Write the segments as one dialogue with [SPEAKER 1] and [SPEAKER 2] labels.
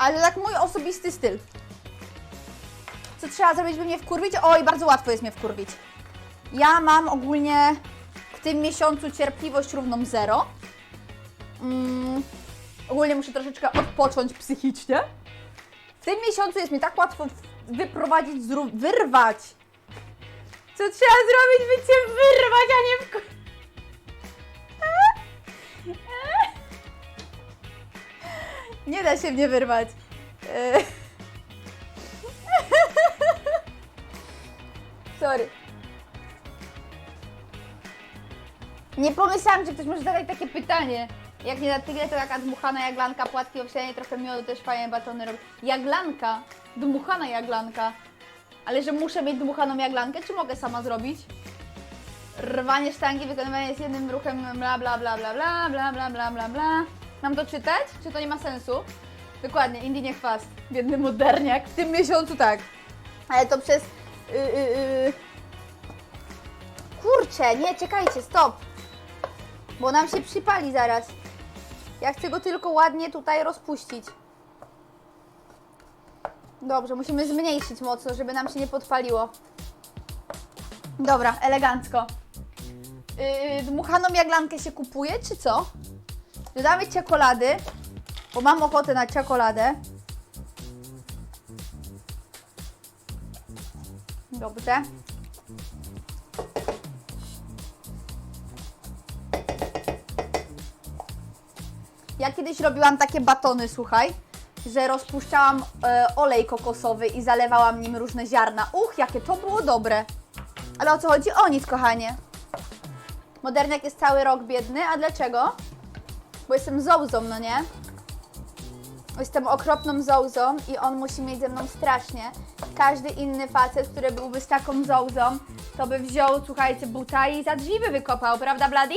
[SPEAKER 1] Ale tak mój osobisty styl. Co trzeba zrobić, by mnie wkurwić? Oj, bardzo łatwo jest mnie wkurwić. Ja mam ogólnie w tym miesiącu cierpliwość równą zero. Mm, ogólnie muszę troszeczkę odpocząć psychicznie. W tym miesiącu jest mi tak łatwo wyprowadzić, wyrwać. Co trzeba zrobić, by cię wyrwać, a nie wkur... Nie da się mnie wyrwać. E. Sorry. Nie pomyślałam, że ktoś może zadać takie pytanie. Jak nie na tyle, to jaka dmuchana jaglanka, płatki owsiane, trochę miodu, też fajne batony robi. Jaglanka, dmuchana jaglanka. Ale że muszę mieć dmuchaną jaglankę, czy mogę sama zrobić? Rwanie sztangi, wykonywanie jest jednym ruchem, bla bla bla bla bla bla bla bla bla bla. Mam to czytać? Czy to nie ma sensu? Dokładnie, Indie nie chwast. Biedny moderniak. W tym miesiącu tak. Ale to przez... Yy, yy. Kurczę, nie, czekajcie, stop. Bo nam się przypali zaraz. Ja chcę go tylko ładnie tutaj rozpuścić. Dobrze, musimy zmniejszyć mocno, żeby nam się nie podpaliło. Dobra, elegancko. Yy, dmuchaną jaglankę się kupuje, czy co? Dodamy czekolady, bo mam ochotę na czekoladę. Dobrze. Ja kiedyś robiłam takie batony, słuchaj, że rozpuszczałam e, olej kokosowy i zalewałam nim różne ziarna. Uch, jakie to było dobre. Ale o co chodzi? O nic, kochanie. Moderniak jest cały rok biedny, a dlaczego? Bo jestem zołzą, no nie? Jestem okropną zołzą i on musi mieć ze mną strasznie. Każdy inny facet, który byłby z taką zołzą, to by wziął, słuchajcie, buta i za drzwi by wykopał, prawda, Bladi?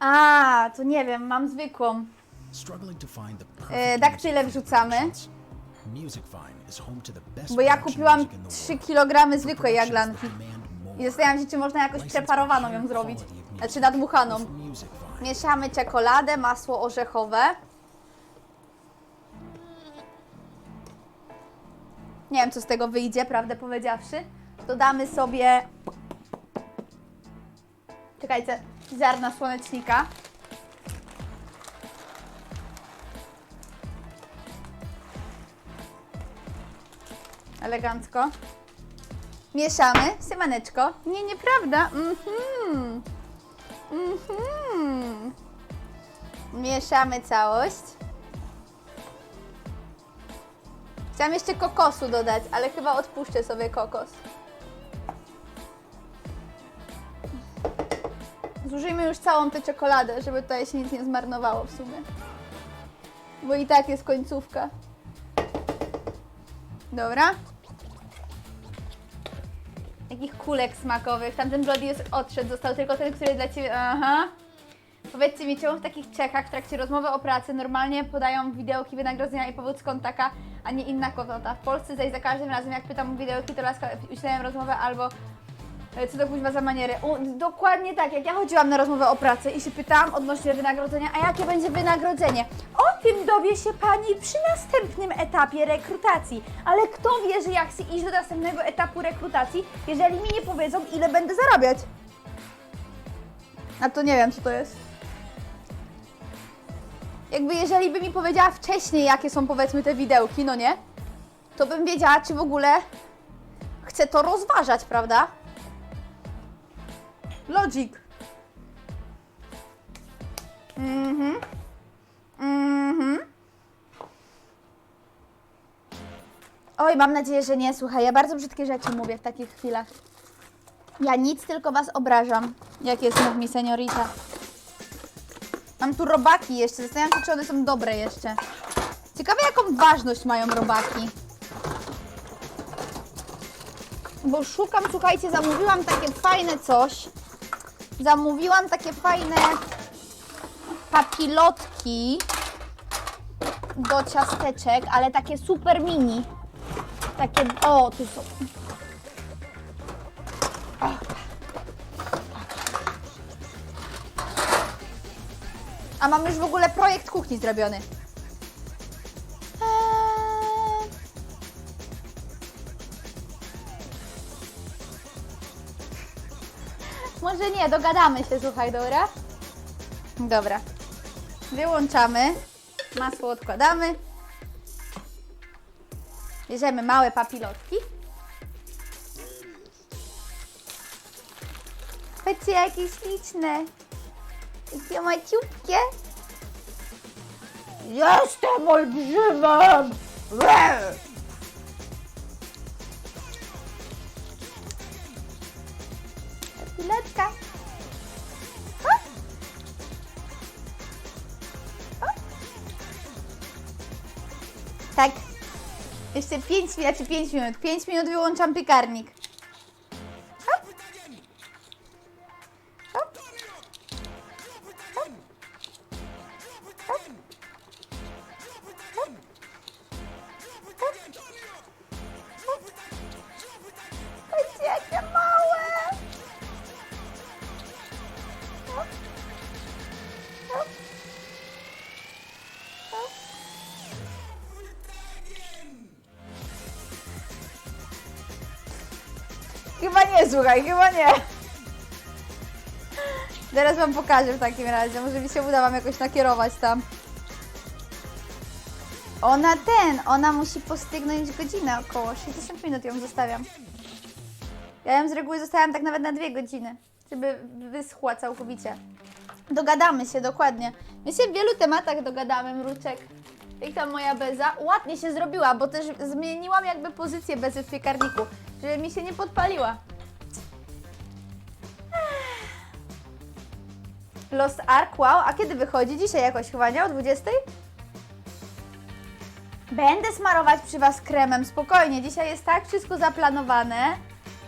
[SPEAKER 1] A, to nie wiem, mam zwykłą. E, daktyle wrzucamy, bo ja kupiłam
[SPEAKER 2] music in the
[SPEAKER 1] 3
[SPEAKER 2] world.
[SPEAKER 1] kg zwykłej jaglanki. I zastanawiam się, czy można jakoś preparowaną ją zrobić. Znaczy nadmuchaną. Mieszamy czekoladę, masło orzechowe. Nie wiem, co z tego wyjdzie, prawdę powiedziawszy. Dodamy sobie... Czekajcie, ziarna słonecznika. Elegancko. Mieszamy. Siemaneczko. Nie, nieprawda. Mhm. Mhm. Mieszamy całość. Chciałam jeszcze kokosu dodać, ale chyba odpuszczę sobie kokos. Zużyjmy już całą tę czekoladę, żeby tutaj się nic nie zmarnowało w sumie. Bo i tak jest końcówka. Dobra. Jakich kulek smakowych. Tamten Bloody już odszedł, został tylko ten, który dla Ciebie... Aha. Powiedzcie mi, czemu w takich Czechach w trakcie rozmowy o pracy normalnie podają widełki wynagrodzenia i powód skąd taka, a nie inna kwota. W Polsce zaś za każdym razem, jak pytam o widełki, to laska uśleję rozmowę albo co to kuźwa za maniery. U, dokładnie tak, jak ja chodziłam na rozmowę o pracę i się pytałam odnośnie wynagrodzenia, a jakie będzie wynagrodzenie? O tym dowie się Pani przy następnym etapie rekrutacji. Ale kto wie, że ja chcę iść do następnego etapu rekrutacji, jeżeli mi nie powiedzą, ile będę zarabiać? A to nie wiem, co to jest. Jakby jeżeli by mi powiedziała wcześniej, jakie są powiedzmy te widełki, no nie? To bym wiedziała, czy w ogóle chcę to rozważać, prawda? Logic. Mhm. Mhm. Oj, mam nadzieję, że nie. Słuchaj, ja bardzo brzydkie rzeczy mówię w takich chwilach. Ja nic, tylko was obrażam. Jak jest, mów mi, seniorita. Mam tu robaki jeszcze. Zastanawiam się, czy one są dobre jeszcze. Ciekawe, jaką ważność mają robaki. Bo szukam, słuchajcie, zamówiłam takie fajne coś. Zamówiłam takie fajne papilotki do ciasteczek, ale takie super mini. Takie, o, tu są. A mam już w ogóle projekt kuchni zrobiony. Może nie, dogadamy się, słuchaj, dobra? Dobra. Wyłączamy. Masło odkładamy. Bierzemy małe papilotki. Patrzcie, jakie śliczne. Jakie maciupkie. Jestem olbrzymem! Ue! Piletka. Hop. Hop. Tak. Jeszcze 5 minut, czy 5 minut. 5 minut wyłączam piekarnik. Nie, słuchaj, chyba nie. Zaraz wam pokażę w takim razie. Może mi się uda wam jakoś nakierować tam. Ona ten, ona musi postygnąć godzinę około. 60 minut ją zostawiam. Ja ją z reguły zostawiam tak nawet na dwie godziny, żeby wyschła całkowicie. Dogadamy się, dokładnie. My się w wielu tematach dogadamy, Mruczek. Jak tam moja beza? Ładnie się zrobiła, bo też zmieniłam jakby pozycję bezy w piekarniku, żeby mi się nie podpaliła. Lost Ark, wow. A kiedy wychodzi? Dzisiaj jakoś chyba, nie? O 20? Będę smarować przy Was kremem, spokojnie. Dzisiaj jest tak wszystko zaplanowane,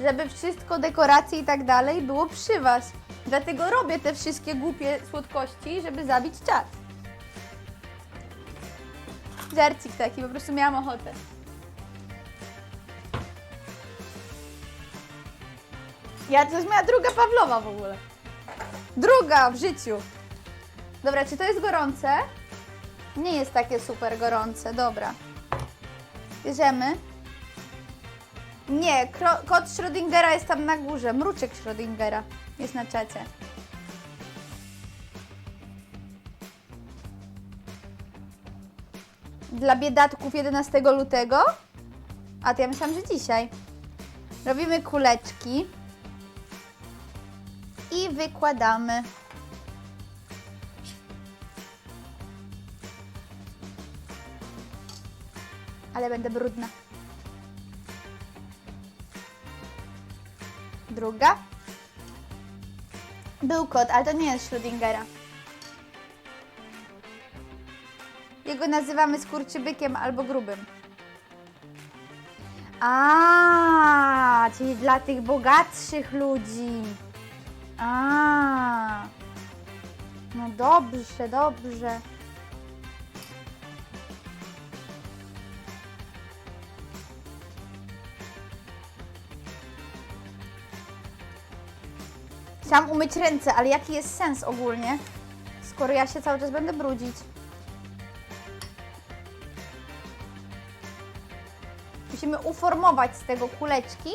[SPEAKER 1] żeby wszystko, dekoracje i tak dalej było przy Was. Dlatego robię te wszystkie głupie słodkości, żeby zabić czas. Żarcik taki, po prostu miałam ochotę. Ja to jest moja druga Pawlowa w ogóle. Druga w życiu. Dobra, czy to jest gorące? Nie jest takie super gorące, dobra. Bierzemy. Nie, kot Schrödingera jest tam na górze. Mruczek Schrödingera jest na czacie. Dla biedatków 11 lutego? A to ja myślałam, że dzisiaj. Robimy kuleczki. I wykładamy. Ale będę brudna. Druga. Był kot, ale to nie jest Schrödingera. Jego nazywamy skurczybykiem albo grubym. A, czyli dla tych bogatszych ludzi. A. No dobrze, dobrze. Chciałam umyć ręce, ale jaki jest sens ogólnie, skoro ja się cały czas będę brudzić? Musimy uformować z tego kuleczki.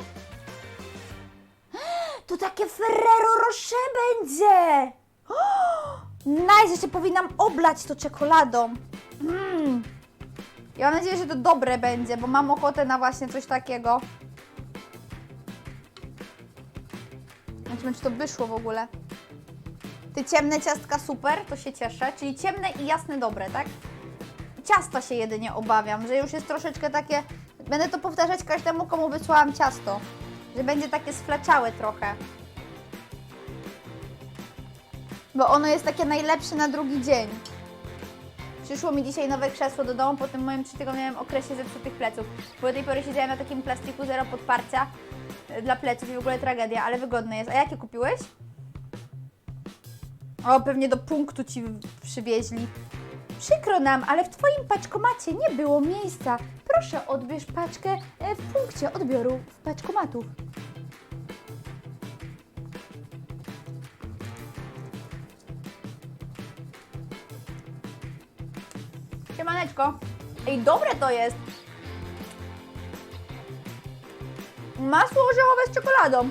[SPEAKER 1] To takie Ferrero Rocher będzie! Nice, jeszcze powinnam oblać to czekoladą. Mm. Ja mam nadzieję, że to dobre będzie, bo mam ochotę na właśnie coś takiego. Zobaczmy, czy to wyszło w ogóle. Ty ciemne ciastka super, to się cieszę. Czyli ciemne i jasne dobre, tak? Ciasta się jedynie obawiam, że już jest troszeczkę takie... Będę to powtarzać każdemu, komu wysłałam ciasto. Że będzie takie sflaczałe trochę. Bo ono jest takie najlepsze na drugi dzień. Przyszło mi dzisiaj nowe krzesło do domu po tym moim trzytygodniowym okresie zepsutych pleców. Bo do tej pory siedziałam na takim plastiku zero podparcia e, dla pleców i w ogóle tragedia, ale wygodne jest. A jakie kupiłeś? O, pewnie do punktu Ci przywieźli. Przykro nam, ale w Twoim paczkomacie nie było miejsca. Proszę odbierz paczkę e, w punkcie odbioru w paczkomatów. Siemaneczko. Ej, dobre to jest. Masło orzechowe z czekoladą.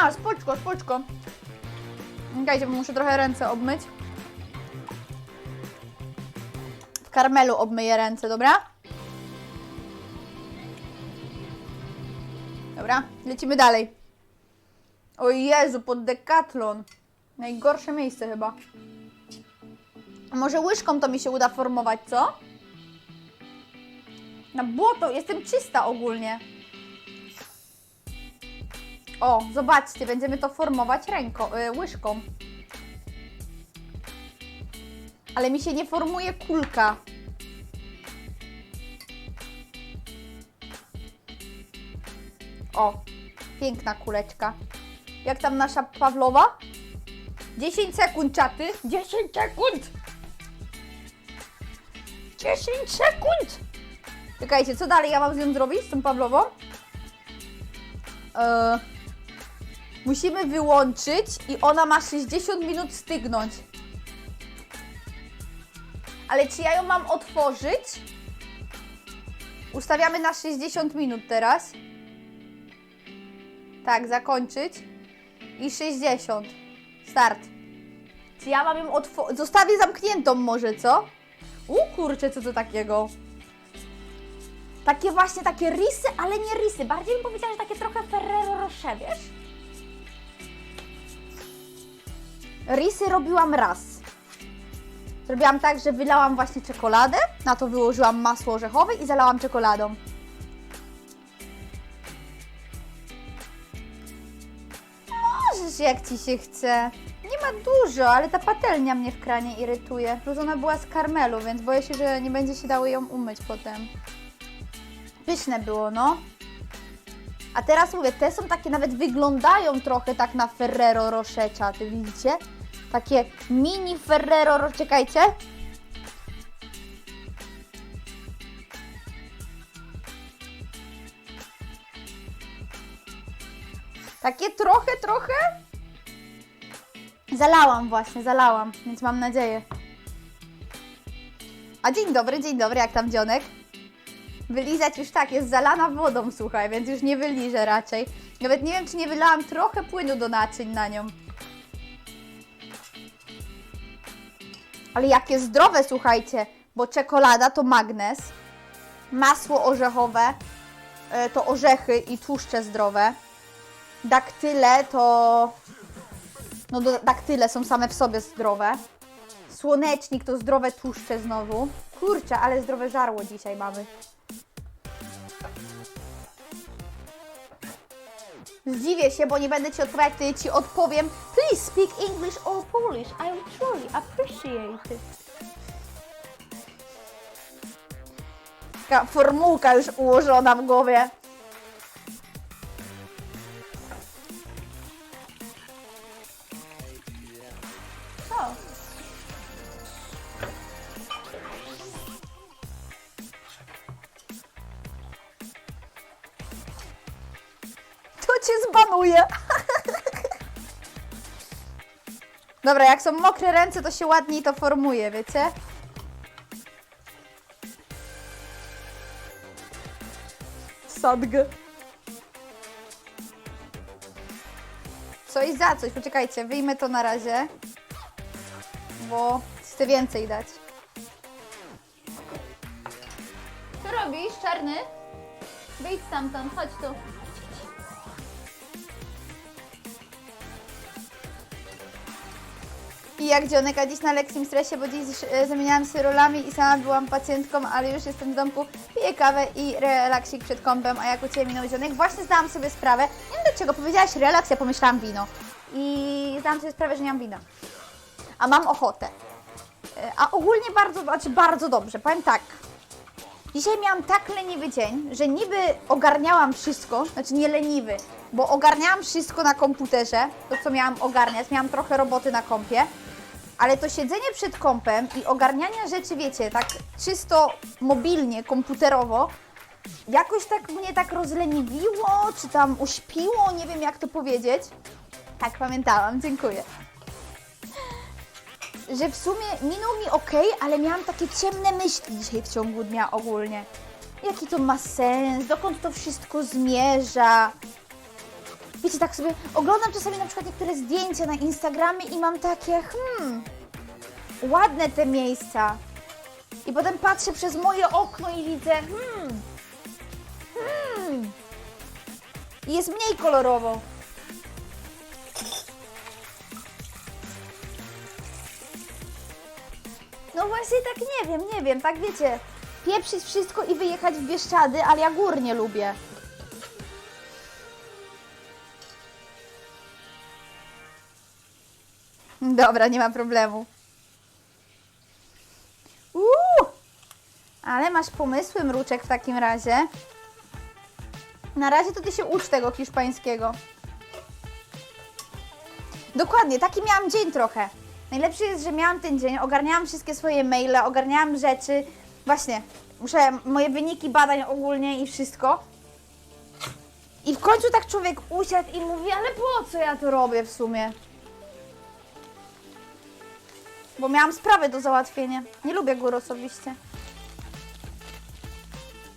[SPEAKER 1] A, spoczko, spoczko. Bo muszę trochę ręce obmyć. Karmelu obmyję ręce, dobra? Dobra, lecimy dalej. O Jezu, pod dekatlon. Najgorsze miejsce chyba. Może łyżką to mi się uda formować, co? Na błoto, jestem czysta ogólnie. O, zobaczcie, będziemy to formować ręką, y, łyżką. Ale mi się nie formuje kulka. O, piękna kuleczka. Jak tam nasza Pawlowa? 10 sekund, czaty. 10 sekund! 10 sekund! Czekajcie, co dalej ja mam z nią zrobić, z tą Pawlową? Eee, musimy wyłączyć i ona ma 60 minut stygnąć. Ale czy ja ją mam otworzyć? Ustawiamy na 60 minut teraz. Tak, zakończyć. I 60. Start. Czy ja mam ją otworzyć? Zostawię zamkniętą może, co? U kurczę, co to takiego? Takie właśnie, takie risy, ale nie risy. Bardziej bym powiedziała, że takie trochę Ferrero Rocher, wiesz? Risy robiłam raz. Zrobiłam tak, że wylałam właśnie czekoladę, na to wyłożyłam masło orzechowe i zalałam czekoladą. Możesz jak ci się chce. Nie ma dużo, ale ta patelnia mnie w kranie irytuje. Plus ona była z karmelu, więc boję się, że nie będzie się dało ją umyć potem. Pyszne było, no. A teraz mówię, te są takie, nawet wyglądają trochę tak na Ferrero Rocher, ty widzicie? Takie mini Ferrero czekajcie. Takie trochę, trochę. Zalałam właśnie, zalałam, więc mam nadzieję. A dzień dobry, dzień dobry, jak tam dzionek? Wylizać już tak, jest zalana wodą, słuchaj, więc już nie wyliżę raczej. Nawet nie wiem, czy nie wylałam trochę płynu do naczyń na nią. Ale jakie zdrowe, słuchajcie, bo czekolada to magnez, masło orzechowe e, to orzechy i tłuszcze zdrowe, daktyle to... No daktyle są same w sobie zdrowe. Słonecznik to zdrowe tłuszcze znowu. Kurczę, ale zdrowe żarło dzisiaj mamy. Zdziwię się, bo nie będę Ci odpowiadać, to Ci odpowiem. Please speak English or Polish. I truly appreciate it. Taka formułka już ułożona w głowie. Zbanuje. Dobra, jak są mokre ręce, to się ładniej to formuje, wiecie? Sadg. Coś za coś, poczekajcie, wyjmę to na razie, bo chcę więcej dać. Co robisz, czarny? Wyjdź stamtąd, chodź tu. I jak dzionek, dziś na lekkim stresie, bo dziś e, zamieniałam się rolami i sama byłam pacjentką, ale już jestem w domku, piję kawę i relaksik przed kąpem, a jak u Ciebie minął dzionek, właśnie zdałam sobie sprawę, nie wiem dlaczego, powiedziałaś relaks, ja pomyślałam wino. I zdałam sobie sprawę, że nie mam wina. A mam ochotę. E, A ogólnie bardzo, znaczy bardzo dobrze, powiem tak. Dzisiaj miałam tak leniwy dzień, że niby ogarniałam wszystko, znaczy nie leniwy, bo ogarniałam wszystko na komputerze, to co miałam ogarniać, miałam trochę roboty na kompie, ale to siedzenie przed kompem i ogarnianie rzeczy, wiecie, tak czysto mobilnie, komputerowo, jakoś tak mnie tak rozleniwiło, czy tam uśpiło, nie wiem jak to powiedzieć. Tak, pamiętałam, dziękuję. że w sumie minął mi ok, ale miałam takie ciemne myśli dzisiaj w ciągu dnia ogólnie. Jaki to ma sens? Dokąd to wszystko zmierza? Wiecie, tak sobie oglądam czasami na przykład niektóre zdjęcia na Instagramie i mam takie, hmm, ładne te miejsca. I potem patrzę przez moje okno i widzę, hmm, hmm. I jest mniej kolorowo. No właśnie tak nie wiem, nie wiem, tak wiecie, pieprzyć wszystko i wyjechać w Bieszczady, ale ja gór nie lubię. Dobra, nie ma problemu. Uuu! Ale masz pomysły, mruczek, w takim razie. Na razie to ty się ucz tego hiszpańskiego. Dokładnie, taki miałam dzień trochę. Najlepsze jest, że miałam ten dzień, ogarniałam wszystkie swoje maile, ogarniałam rzeczy. Właśnie, muszę moje wyniki badań ogólnie i wszystko. I w końcu tak człowiek usiadł i mówi, ale po co ja to robię w sumie? Bo miałam sprawy do załatwienia. Nie lubię gór osobiście.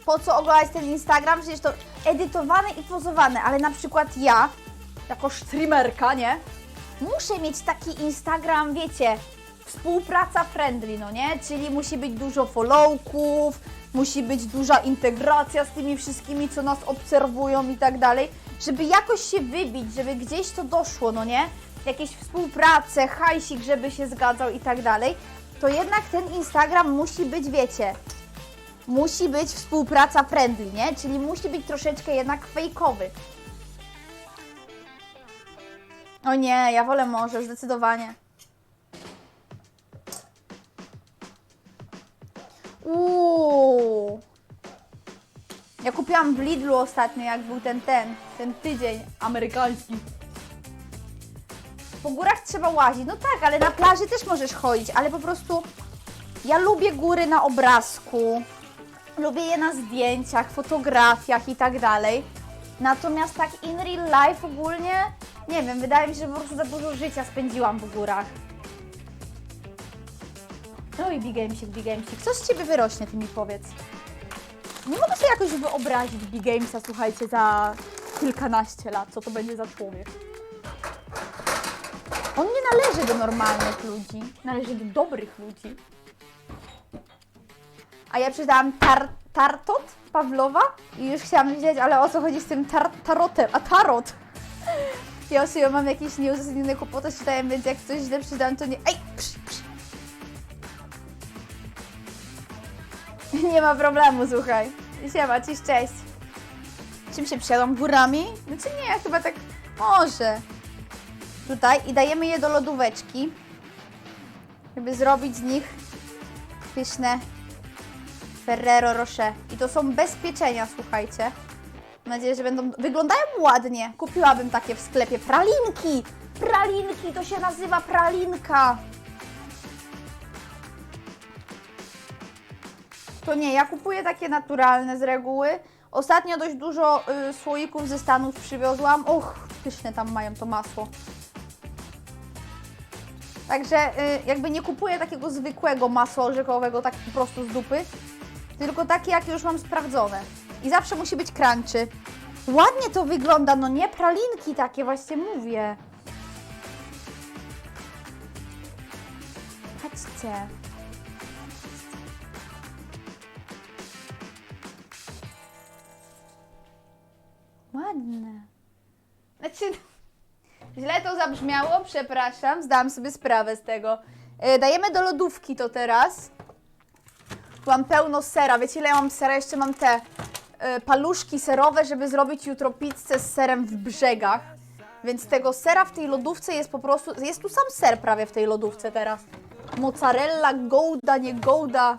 [SPEAKER 1] Po co oglądać ten Instagram? Przecież to edytowane i pozowane, ale na przykład ja, jako streamerka, nie? Muszę mieć taki Instagram, wiecie, współpraca friendly, no nie? Czyli musi być dużo followków, musi być duża integracja z tymi wszystkimi, co nas obserwują i tak dalej, żeby jakoś się wybić, żeby gdzieś to doszło, no nie? Jakieś współprace, hajsik, żeby się zgadzał i tak dalej, to jednak ten Instagram musi być, wiecie, musi być współpraca friendly, nie? Czyli musi być troszeczkę jednak fejkowy. O nie, ja wolę morze, zdecydowanie. Uuu. Ja kupiłam w Lidlu ostatnio, jak był ten, ten, ten tydzień amerykański. Po górach trzeba łazić. No tak, ale na plaży też możesz chodzić, ale po prostu ja lubię góry na obrazku. Lubię je na zdjęciach, fotografiach i tak dalej. Natomiast tak in real life ogólnie, nie wiem, wydaje mi się, że po prostu za dużo życia spędziłam w górach. No i Bigamesik, Bigamesik. Co z Ciebie wyrośnie, Ty mi powiedz? Nie mogę sobie jakoś wyobrazić Bigamesa, słuchajcie, za kilkanaście lat, co to będzie za człowiek. On nie należy do normalnych ludzi, należy do dobrych ludzi. A ja przeczytałam tar tartot Pawlowa i już chciałam wiedzieć, ale o co chodzi z tym tar tarotem, a tarot. Ja sobie mam jakieś nieuzasadnione kłopoty z więc jak coś źle przeczytałam, to nie... Ej, psz, psz. Nie ma problemu, słuchaj. Siema, cześć, cześć. Czym się przyjadłam? Górami? Znaczy nie, chyba tak może. Tutaj i dajemy je do lodóweczki, żeby zrobić z nich pyszne Ferrero Rocher. I to są bez pieczenia, słuchajcie. Mam nadzieję, że będą... Wyglądają ładnie. Kupiłabym takie w sklepie. Pralinki! Pralinki! To się nazywa pralinka! To nie, ja kupuję takie naturalne z reguły. Ostatnio dość dużo y, słoików ze Stanów przywiozłam. Och, pyszne tam mają to masło. Także y, jakby nie kupuję takiego zwykłego masła orzechowego, tak po prostu z dupy, tylko takie, jakie już mam sprawdzone. I zawsze musi być crunchy. Ładnie to wygląda, no nie? Pralinki takie właśnie mówię. Patrzcie. Ładne. Znaczy, źle to zabrzmiało, przepraszam, zdałam sobie sprawę z tego. E, dajemy do lodówki to teraz. Mam pełno sera. Wiecie, ile ja mam sera? Jeszcze mam te e, paluszki serowe, żeby zrobić jutro pizzę z serem w brzegach. Więc tego sera w tej lodówce jest po prostu. Jest tu sam ser prawie w tej lodówce teraz. Mozzarella, gouda, nie gouda.